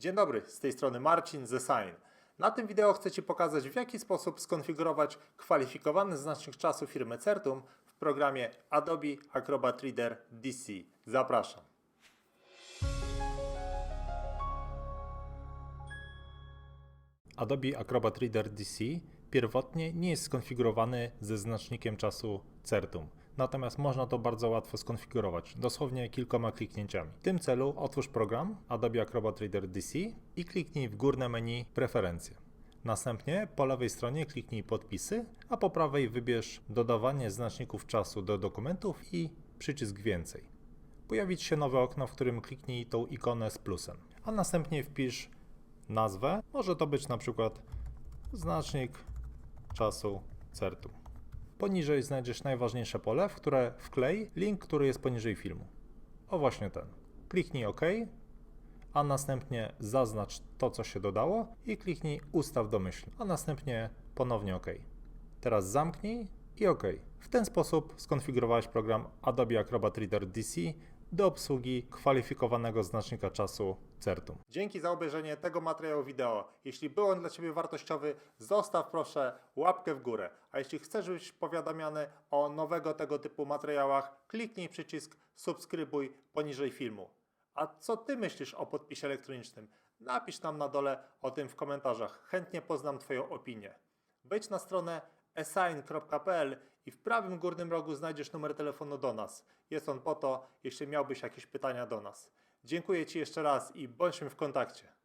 Dzień dobry, z tej strony Marcin ze Sign. Na tym wideo chcę Ci pokazać, w jaki sposób skonfigurować kwalifikowany znacznik czasu firmy Certum w programie Adobe Acrobat Reader DC. Zapraszam. Adobe Acrobat Reader DC pierwotnie nie jest skonfigurowany ze znacznikiem czasu Certum. Natomiast można to bardzo łatwo skonfigurować, dosłownie kilkoma kliknięciami. W tym celu otwórz program Adobe Acrobat Reader DC i kliknij w górne menu Preferencje. Następnie po lewej stronie kliknij Podpisy, a po prawej wybierz Dodawanie znaczników czasu do dokumentów i przycisk Więcej. Pojawi Ci się nowe okno, w którym kliknij tą ikonę z plusem, a następnie wpisz nazwę. Może to być na przykład znacznik czasu Certum. Poniżej znajdziesz najważniejsze pole, w które wklej link, który jest poniżej filmu. O właśnie ten. Kliknij OK, a następnie zaznacz to, co się dodało i kliknij Ustaw domyślnie, a następnie ponownie OK. Teraz zamknij i OK. W ten sposób skonfigurowałeś program Adobe Acrobat Reader DC do obsługi kwalifikowanego znacznika czasu Certum. Dzięki za obejrzenie tego materiału wideo. Jeśli był on dla Ciebie wartościowy, zostaw proszę łapkę w górę. A jeśli chcesz być powiadamiany o nowego tego typu materiałach, kliknij przycisk subskrybuj poniżej filmu. A co Ty myślisz o podpisie elektronicznym? Napisz nam na dole o tym w komentarzach. Chętnie poznam Twoją opinię. Wejdź na stronę esign.pl i w prawym górnym rogu znajdziesz numer telefonu do nas. Jest on po to, jeśli miałbyś jakieś pytania do nas. Dziękuję Ci jeszcze raz i bądźmy w kontakcie.